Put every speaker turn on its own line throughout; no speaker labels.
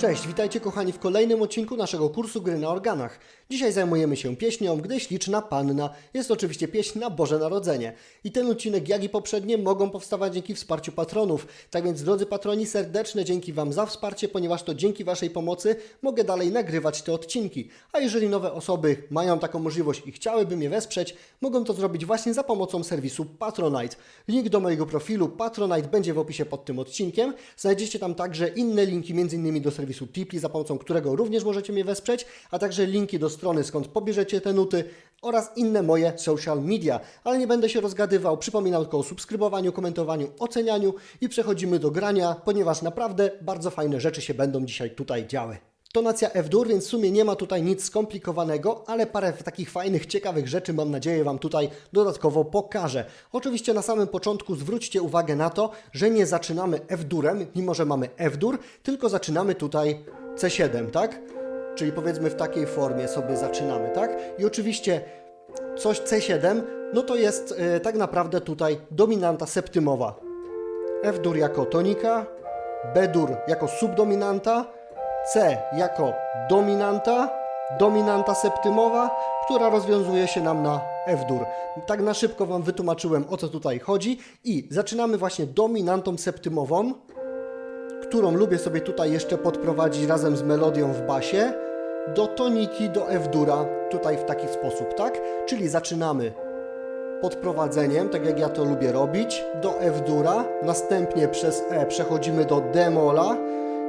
Cześć, witajcie kochani w kolejnym odcinku naszego kursu gry na organach. Dzisiaj zajmujemy się pieśnią Gdy śliczna panna. Jest oczywiście pieśń na Boże Narodzenie. I ten odcinek, jak i poprzednie, mogą powstawać dzięki wsparciu patronów. Tak więc, drodzy patroni, serdeczne dzięki Wam za wsparcie, ponieważ to dzięki Waszej pomocy mogę dalej nagrywać te odcinki. A jeżeli nowe osoby mają taką możliwość i chciałyby mnie wesprzeć, mogą to zrobić właśnie za pomocą serwisu Patronite. Link do mojego profilu Patronite będzie w opisie pod tym odcinkiem. Znajdziecie tam także inne linki, m.in. do serwisu Tipli, za pomocą którego również możecie mnie wesprzeć, a także linki do strony, skąd pobierzecie te nuty oraz inne moje social media. Ale nie będę się rozgadywał, przypominam tylko o subskrybowaniu, komentowaniu, ocenianiu i przechodzimy do grania, ponieważ naprawdę bardzo fajne rzeczy się będą dzisiaj tutaj działy. Tonacja F-dur, więc w sumie nie ma tutaj nic skomplikowanego, ale parę takich fajnych, ciekawych rzeczy mam nadzieję Wam tutaj dodatkowo pokażę. Oczywiście na samym początku zwróćcie uwagę na to, że nie zaczynamy F-durem, mimo że mamy F-dur, tylko zaczynamy tutaj C7, tak? Czyli powiedzmy w takiej formie sobie zaczynamy, tak? I oczywiście coś C7, no to jest e, tak naprawdę tutaj dominanta septymowa. F-dur jako tonika, B-dur jako subdominanta, C jako dominanta, dominanta septymowa, która rozwiązuje się nam na F-dur. Tak na szybko Wam wytłumaczyłem o co tutaj chodzi i zaczynamy właśnie dominantą septymową, którą lubię sobie tutaj jeszcze podprowadzić razem z melodią w basie do toniki, do F-dura, tutaj w taki sposób, tak? Czyli zaczynamy podprowadzeniem, tak jak ja to lubię robić, do F-dura, następnie przez E przechodzimy do D-mola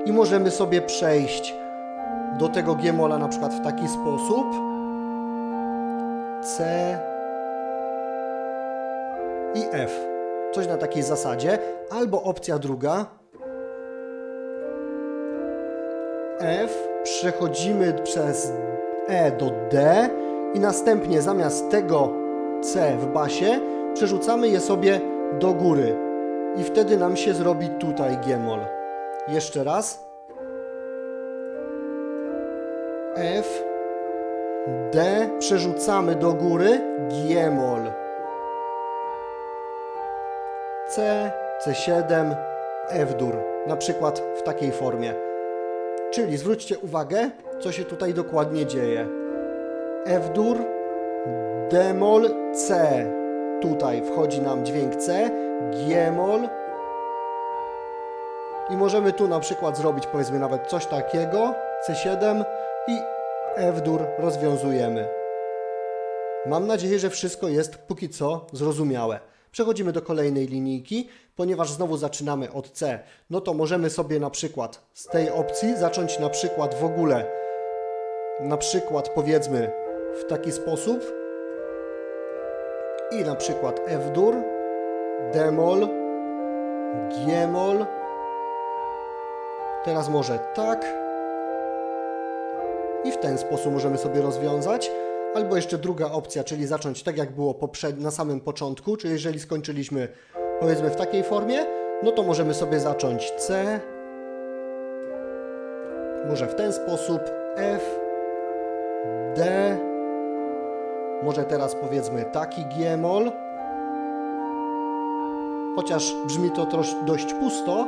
i możemy sobie przejść do tego G-mola na przykład w taki sposób. C i F. Coś na takiej zasadzie. Albo opcja druga. F, przechodzimy przez E do D i następnie zamiast tego C w basie przerzucamy je sobie do góry i wtedy nam się zrobi tutaj G-moll. Jeszcze raz. F, D, przerzucamy do góry, G-moll. C, C7, F-dur. Na przykład w takiej formie. Czyli zwróćcie uwagę, co się tutaj dokładnie dzieje. F-dur, D-moll, C. Tutaj wchodzi nam dźwięk C, G-moll, i możemy tu na przykład zrobić powiedzmy nawet coś takiego, C7 i F-dur rozwiązujemy. Mam nadzieję, że wszystko jest póki co zrozumiałe. Przechodzimy do kolejnej linijki, ponieważ znowu zaczynamy od C, no to możemy sobie na przykład z tej opcji zacząć na przykład w ogóle, na przykład powiedzmy w taki sposób i na przykład F-dur, D-moll, G-moll, Teraz może tak. I w ten sposób możemy sobie rozwiązać. Albo jeszcze druga opcja, czyli zacząć tak jak było na samym początku, czyli jeżeli skończyliśmy powiedzmy w takiej formie, no to możemy sobie zacząć C, może w ten sposób, F, D, może teraz powiedzmy taki G-moll, chociaż brzmi to dość pusto,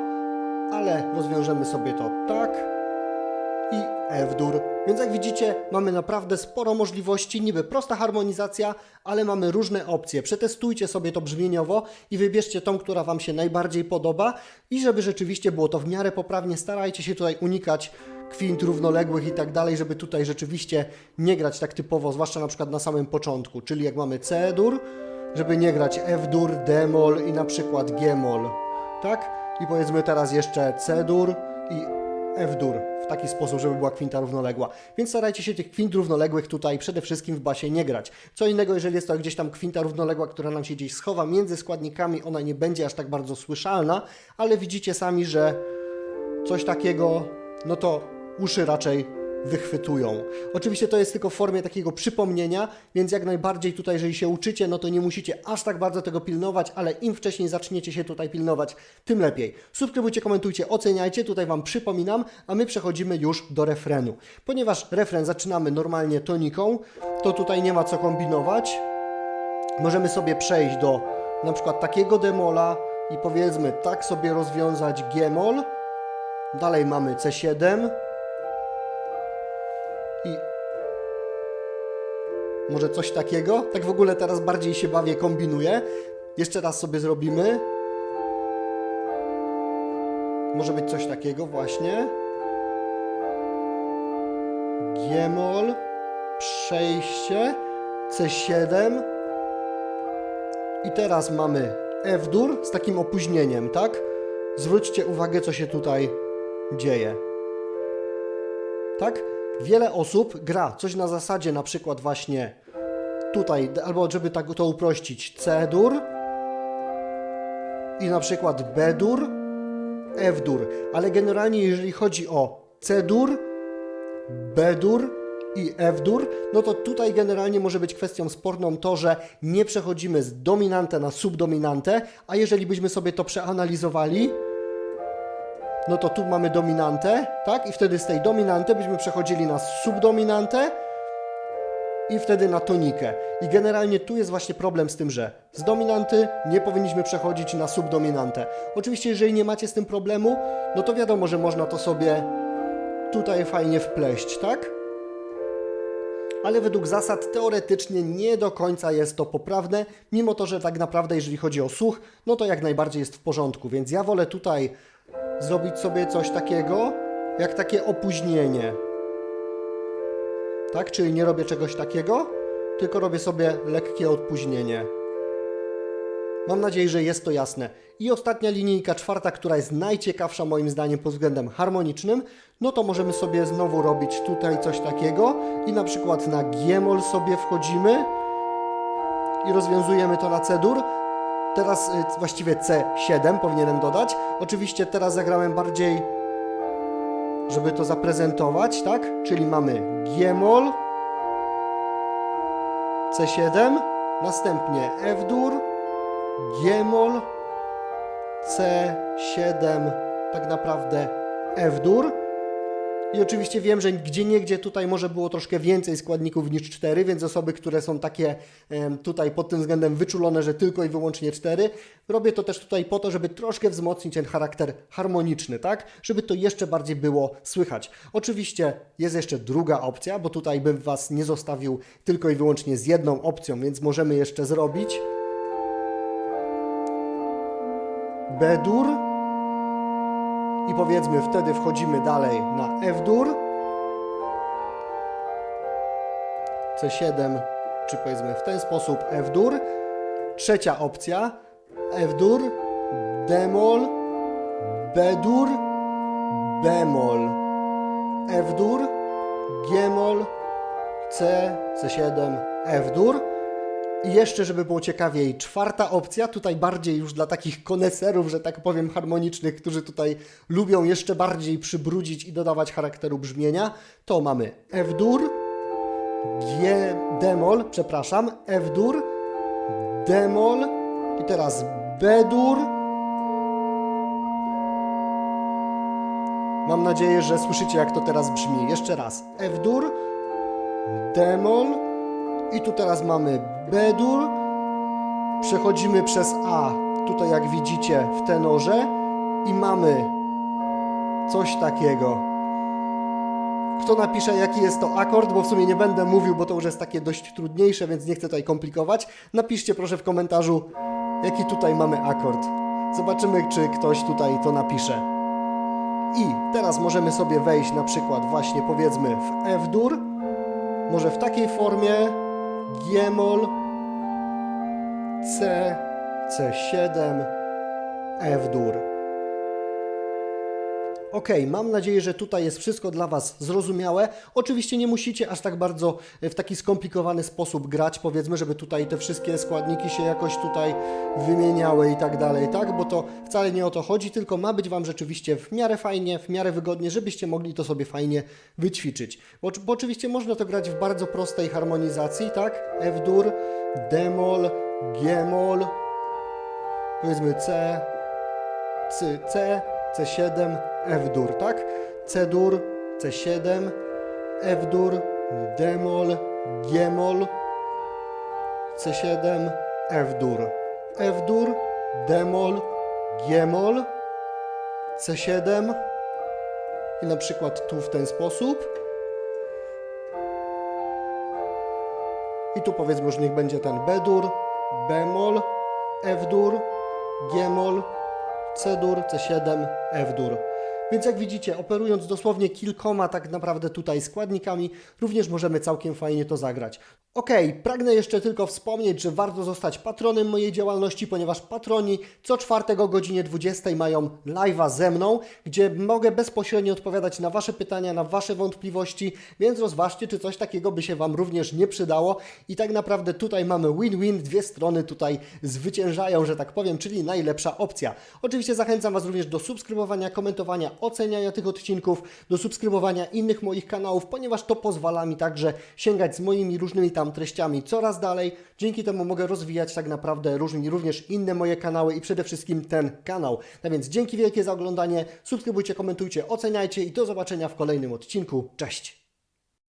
ale rozwiążemy sobie to tak i F-dur. Więc jak widzicie, mamy naprawdę sporo możliwości, niby prosta harmonizacja, ale mamy różne opcje. Przetestujcie sobie to brzmieniowo i wybierzcie tą, która Wam się najbardziej podoba i żeby rzeczywiście było to w miarę poprawnie, starajcie się tutaj unikać kwint równoległych i tak dalej, żeby tutaj rzeczywiście nie grać tak typowo, zwłaszcza na przykład na samym początku, czyli jak mamy C-dur, żeby nie grać F-dur, D-moll i na przykład G-moll, tak? I powiedzmy teraz jeszcze C-dur i F-dur w taki sposób, żeby była kwinta równoległa. Więc starajcie się tych kwint równoległych tutaj przede wszystkim w basie nie grać. Co innego, jeżeli jest to gdzieś tam kwinta równoległa, która nam się gdzieś schowa między składnikami, ona nie będzie aż tak bardzo słyszalna, ale widzicie sami, że coś takiego, no to uszy raczej wychwytują. Oczywiście to jest tylko w formie takiego przypomnienia, więc jak najbardziej tutaj, jeżeli się uczycie, no to nie musicie aż tak bardzo tego pilnować, ale im wcześniej zaczniecie się tutaj pilnować, tym lepiej. Subskrybujcie, komentujcie, oceniajcie, tutaj Wam przypominam, a my przechodzimy już do refrenu. Ponieważ refren zaczynamy normalnie toniką, to tutaj nie ma co kombinować. Możemy sobie przejść do na przykład takiego demola i powiedzmy tak sobie rozwiązać G-moll. Dalej mamy C7, Może coś takiego? Tak w ogóle teraz bardziej się bawię, kombinuję. Jeszcze raz sobie zrobimy. Może być coś takiego właśnie. G-moll, przejście, C7 i teraz mamy F-dur z takim opóźnieniem, tak? Zwróćcie uwagę, co się tutaj dzieje. Tak? Wiele osób gra coś na zasadzie na przykład właśnie tutaj, albo żeby tak to uprościć, C-dur i na przykład B-dur, F-dur, ale generalnie jeżeli chodzi o C-dur, B-dur i F-dur, no to tutaj generalnie może być kwestią sporną to, że nie przechodzimy z dominantę na subdominantę, a jeżeli byśmy sobie to przeanalizowali, no to tu mamy dominantę, tak? I wtedy z tej dominanty byśmy przechodzili na subdominantę i wtedy na tonikę. I generalnie tu jest właśnie problem z tym, że z dominanty nie powinniśmy przechodzić na subdominantę. Oczywiście, jeżeli nie macie z tym problemu, no to wiadomo, że można to sobie tutaj fajnie wpleść, tak? Ale według zasad teoretycznie nie do końca jest to poprawne, mimo to, że tak naprawdę jeżeli chodzi o słuch, no to jak najbardziej jest w porządku, więc ja wolę tutaj zrobić sobie coś takiego, jak takie opóźnienie. Tak? Czyli nie robię czegoś takiego, tylko robię sobie lekkie opóźnienie. Mam nadzieję, że jest to jasne. I ostatnia linijka, czwarta, która jest najciekawsza moim zdaniem pod względem harmonicznym, no to możemy sobie znowu robić tutaj coś takiego i na przykład na G-moll sobie wchodzimy i rozwiązujemy to na C-dur. Teraz y, właściwie C7 powinienem dodać. Oczywiście teraz zagrałem bardziej, żeby to zaprezentować, tak? Czyli mamy G-moll, C7, następnie F-dur, G-moll, C7, tak naprawdę F-dur. I oczywiście wiem, że gdzie niegdzie tutaj może było troszkę więcej składników niż 4, więc osoby, które są takie tutaj pod tym względem wyczulone, że tylko i wyłącznie 4, robię to też tutaj po to, żeby troszkę wzmocnić ten charakter harmoniczny, tak? Żeby to jeszcze bardziej było słychać. Oczywiście jest jeszcze druga opcja, bo tutaj bym Was nie zostawił tylko i wyłącznie z jedną opcją, więc możemy jeszcze zrobić B-dur i powiedzmy wtedy wchodzimy dalej na F-dur. C7 czy powiedzmy w ten sposób F-dur. Trzecia opcja F-dur D-moll B-dur B-moll F-dur G-moll C C7 F-dur i jeszcze, żeby było ciekawiej, czwarta opcja, tutaj bardziej już dla takich koneserów, że tak powiem, harmonicznych, którzy tutaj lubią jeszcze bardziej przybrudzić i dodawać charakteru brzmienia, to mamy F-dur, G, D-moll, przepraszam, F-dur, D-moll i teraz B-dur. Mam nadzieję, że słyszycie, jak to teraz brzmi. Jeszcze raz. F-dur, D-moll, i tu teraz mamy B-dur. Przechodzimy przez A, tutaj jak widzicie w tenorze i mamy coś takiego. Kto napisze jaki jest to akord, bo w sumie nie będę mówił, bo to już jest takie dość trudniejsze, więc nie chcę tutaj komplikować. Napiszcie proszę w komentarzu jaki tutaj mamy akord. Zobaczymy czy ktoś tutaj to napisze. I teraz możemy sobie wejść na przykład właśnie powiedzmy w F-dur. Może w takiej formie G-moll, C, C7, F-dur. Ok, mam nadzieję, że tutaj jest wszystko dla Was zrozumiałe. Oczywiście nie musicie aż tak bardzo w taki skomplikowany sposób grać, powiedzmy, żeby tutaj te wszystkie składniki się jakoś tutaj wymieniały i tak dalej, tak? Bo to wcale nie o to chodzi, tylko ma być Wam rzeczywiście w miarę fajnie, w miarę wygodnie, żebyście mogli to sobie fajnie wyćwiczyć. Bo, bo oczywiście można to grać w bardzo prostej harmonizacji, tak? F-dur, D-moll, G-moll, powiedzmy C, C, C, C7, F-dur, tak? C-dur, C7, F-dur, D-moll, G-moll, C7, F-dur, F-dur, D-moll, G-moll, C7 i na przykład tu w ten sposób. I tu powiedzmy już niech będzie ten B-dur, bemol, F-dur, G-mol, C-dur, C7, F-dur. Więc jak widzicie, operując dosłownie kilkoma tak naprawdę tutaj składnikami, również możemy całkiem fajnie to zagrać. Okej, pragnę jeszcze tylko wspomnieć, że warto zostać patronem mojej działalności, ponieważ patroni co czwartek o godzinie 20 mają live'a ze mną, gdzie mogę bezpośrednio odpowiadać na Wasze pytania, na Wasze wątpliwości, więc rozważcie, czy coś takiego by się Wam również nie przydało. I tak naprawdę tutaj mamy win-win, dwie strony tutaj zwyciężają, że tak powiem, czyli najlepsza opcja. Oczywiście zachęcam Was również do subskrybowania, komentowania, oceniania tych odcinków, do subskrybowania innych moich kanałów, ponieważ to pozwala mi także sięgać z moimi różnymi tam treściami coraz dalej. Dzięki temu mogę rozwijać tak naprawdę różni, również inne moje kanały i przede wszystkim ten kanał. A więc dzięki wielkie za oglądanie, subskrybujcie, komentujcie, oceniajcie i do zobaczenia w kolejnym odcinku. Cześć!